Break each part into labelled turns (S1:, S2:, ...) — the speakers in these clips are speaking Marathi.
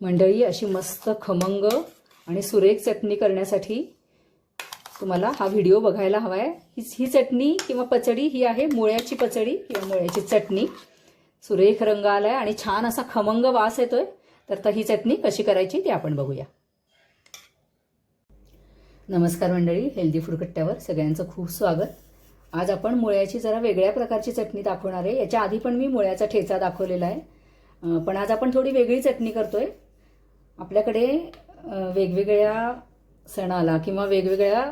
S1: मंडळी अशी मस्त खमंग आणि सुरेख चटणी करण्यासाठी तुम्हाला हा व्हिडिओ बघायला हवा आहे ही ही चटणी किंवा पचडी ही आहे मुळ्याची पचडी किंवा मुळ्याची चटणी. सुरेख रंग आला आहे आणि छान असा खमंग वास येतोय. तर तर ही चटणी कशी करायची ती आपण बघूया. नमस्कार मंडळी हेल्दी फूड कट्ट्यावर सगळ्यांचं खूप स्वागत. आज आपण मुळ्याची जरा वेगळ्या प्रकारची चटणी दाखवणार आहे. याच्या आधी पण मी मुळ्याचा ठेचा दाखवलेला आहे. पण आज आपण थोडी वेगळी चटणी करतोय. आपल्याकडे वेगवेगळ्या सणाला किंवा वेगवेगळ्या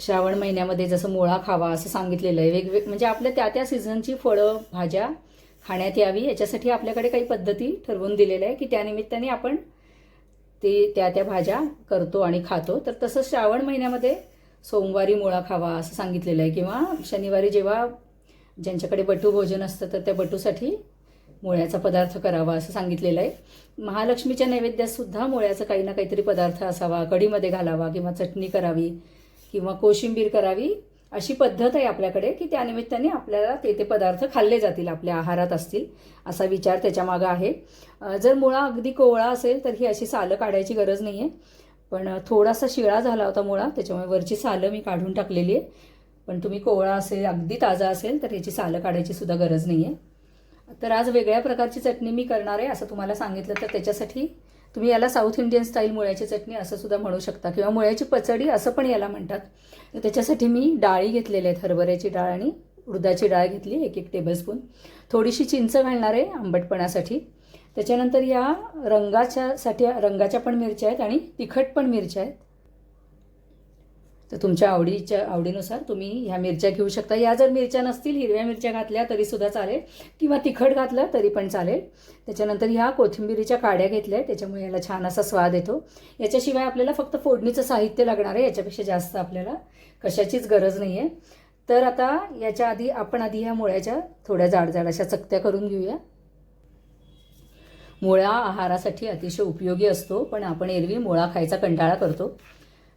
S1: श्रावण महिन्यामध्ये जसं मुळा खावा असं सांगितलेलं आहे. वेगवेग म्हणजे आपल्या त्या त्या सीझनची फळं भाज्या खाण्यात यावी याच्यासाठी आपल्याकडे काही पद्धती ठरवून दिलेल्या आहे की त्यानिमित्ताने आपण ते त्या त्या भाज्या करतो आणि खातो. तर तसं श्रावण महिन्यामध्ये सोमवारी मुळा खावा असं सांगितलेलं आहे किंवा शनिवारी जेव्हा ज्यांच्याकडे बटू भोजन असतं तर त्या बटूसाठी मुळ्याचा पदार्थ करावा असं सांगितलेलं आहे. महालक्ष्मीच्या नैवेद्यात सुद्धा मुळ्याचा काही ना काहीतरी पदार्थ असावा कढीमध्ये घालावा किंवा चटणी करावी किंवा कोशिंबीर करावी अशी पद्धत आहे आपल्याकडे की त्यानिमित्ताने आपल्याला ते ते पदार्थ खाल्ले जातील आपल्या आहारात असतील असा विचार त्याच्यामागं आहे. जर मुळा अगदी कोवळा असेल तर ही अशी सालं काढायची गरज नाही आहे पण थोडासा शिळा झाला होता मुळा त्याच्यामुळे वरची सालं मी काढून टाकलेली आहे. पण तुम्ही कोवळा असेल अगदी ताजा असेल तर याची सालं काढायची सुद्धा गरज नाही आहे तर आज वेगळ्या प्रकारची चटणी मी करणार आहे असं तुम्हाला सांगितलं तर त्याच्यासाठी तुम्ही याला साऊथ इंडियन स्टाईल मुळ्याची चटणी असं सुद्धा म्हणू शकता. किंवा मुळ्याची पचडी असं पण याला म्हणतात. तर त्याच्यासाठी मी डाळी घेतलेल्या आहेत हरभऱ्याची डाळ आणि उडदाची डाळ घेतली एक एक टेबलस्पून थोडीशी चिंच घालणार आहे आंबटपणासाठी. त्याच्यानंतर या रंगाच्यासाठी रंगाच्या पण मिरच्या आहेत आणि तिखट पण मिरच्या आहेत. तर तुमच्या आवडीच्या आवडीनुसार तुम्ही ह्या मिरच्या घेऊ शकता. या जर मिरच्या नसतील हिरव्या मिरच्या घातल्या तरीसुद्धा चालेल किंवा तिखट घातलं तरी पण चालेल. त्याच्यानंतर ह्या कोथिंबिरीच्या काड्या घेतल्या आहेत त्याच्यामुळे याला छान असा स्वाद येतो. याच्याशिवाय आपल्याला फक्त फोडणीचं साहित्य लागणार आहे याच्यापेक्षा जास्त आपल्याला कशाचीच गरज नाही आहे तर आता याच्या आधी आपण आधी ह्या मुळ्याच्या थोड्या जाडजाड अशा चकत्या करून घेऊया. मुळा आहारासाठी अतिशय उपयोगी असतो पण आपण एरवी मुळा खायचा कंटाळा करतो.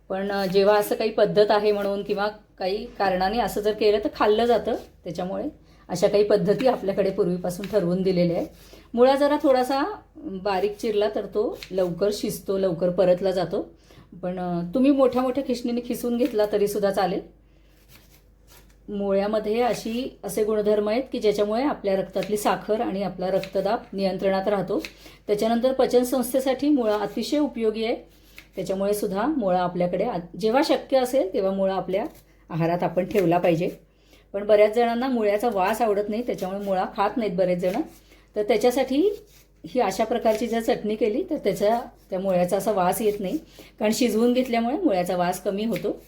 S1: पण जेव्हा असं काही पद्धत आहे म्हणून किंवा काही कारणाने असं जर केलं तर खाल्लं जातं त्याच्यामुळे. अशा काही पद्धती आपल्याकडे पूर्वीपासून ठरवून दिलेल्या आहे मुळा जरा थोडासा बारीक चिरला तर तो लवकर शिजतो लवकर परतला जातो. पण तुम्ही मोठ्या मोठ्या खिशणीने खिसून घेतला तरीसुद्धा चालेल. मुळ्यामध्ये अशी असे गुणधर्म आहेत की ज्याच्यामुळे आपल्या रक्तातली साखर आणि आपला रक्तदाब नियंत्रणात राहतो. त्याच्यानंतर पचनसंस्थेसाठी मुळा अतिशय उपयोगी आहे. त्याच्यामुळे सुद्धा मुळा आपल्याकडे आ- जेव्हा शक्य असेल तेव्हा मुळा आपल्या आहारात आपण ठेवला पाहिजे. पण बऱ्याच जणांना मुळ्याचा वास आवडत नाही त्याच्यामुळे मुळा खात नाहीत बरेच जण. तर त्याच्यासाठी ही अशा प्रकारची जर चटणी केली तर त्याच्या त्या मुळ्याचा असा वास येत नाही. कारण शिजवून घेतल्यामुळे मुळ्याचा वास कमी होतो.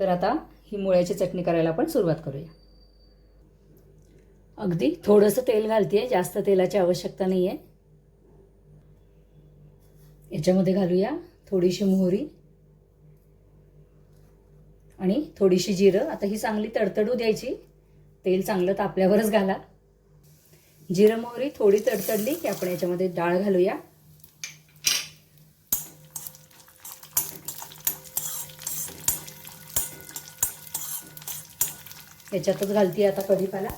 S1: तर आता ही मुळ्याची चटणी करायला आपण सुरुवात करूया. अगदी थोडंसं तेल घालते जास्त तेलाची आवश्यकता नाही आहे याच्यामध्ये घालूया थोडीशी मोहरी आणि थोडीशी जिरं. आता ही चांगली तडतडू द्यायची. तेल चांगलं तापल्यावरच घाला. जिरं मोहरी थोडी तडतडली की आपण याच्यामध्ये डाळ घालूया. याच्यातच घालते आता कढीपाला.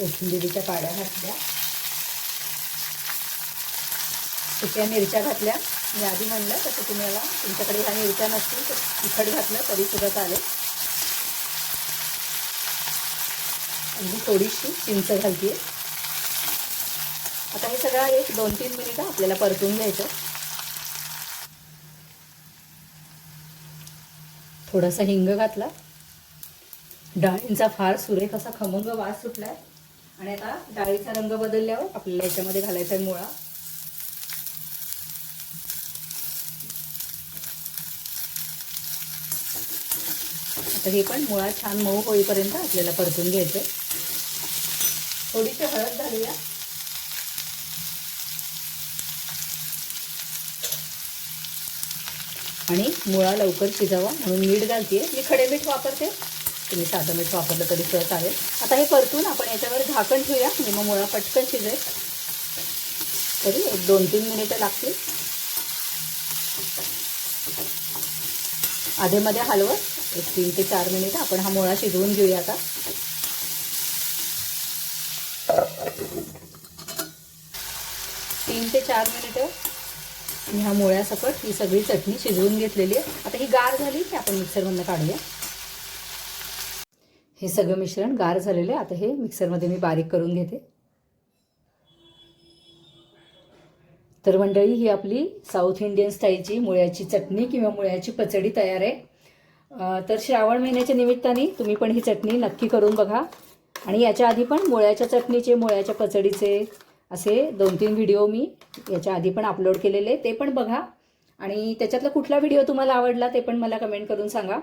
S1: कोथिंबिरीच्या काड्या घातल्या. सुक्या मिरच्या घातल्या. मी आधी म्हणलं तसं तुम्हाला तुमच्याकडे ह्या मिरच्या नसतील तर तिखट घातलं तरी सुद्धा चालेल. अगदी थोडीशी चिंच घालते आता हे सगळं एक दोन तीन मिनिटं आपल्याला परतून घ्यायचं. थोडासा हिंग घातला. डाळींचा फार सुरेख असा खमंग वास सुटलाय. आणि आता डाळीचा रंग बदलल्यावर आपल्याला याच्यामध्ये घालायचा आहे मुळा. आता हे पण मुळा छान मऊ होईपर्यंत आपल्याला परतून घ्यायचं थोडीशी हळद घालूया. आणि मुळा लवकर शिजावा म्हणून मीठ घालते मी खडे मीठ वापरते. तुम्ही साधं मीठ वापरलं तरी सुद्धा चालेल. आता हे परतून आपण याच्यावर झाकण ठेवूया. म्हणजे मग मुळा पटकन शिजेल तरी एक दोन तीन मिनिटं लागतील. आधेमध्ये हलवत. एक तीन ते चार मिनिट आपण हा मुळा शिजवून घेऊया आता. तीन ते चार मिनिटं. मी ह्या मुळ्यासकट ही सगळी चटणी शिजवून घेतलेली आहे. आता ही गार झाली की आपण मिक्सरमधनं काढूया. हे सगळं मिश्रण गार झालेलं आहे. आता हे मिक्सरमध्ये मी बारीक करून घेते. तर मंडळी ही आपली साऊथ इंडियन स्टाईलची मुळ्याची चटणी किंवा मुळ्याची पचडी तयार आहे. तर श्रावण महिन्याच्या निमित्ताने तुम्ही पण ही चटणी नक्की करून बघा. आणि याच्या आधी पण मुळ्याच्या चटणीचे मुळ्याच्या पचडीचे असे दोन तीन व्हिडिओ मी याच्या आधी पण अपलोड केलेले ते पण बघा. आणि त्याच्यातला कुठला व्हिडिओ तुम्हाला आवडला ते पण मला कमेंट करून सांगा.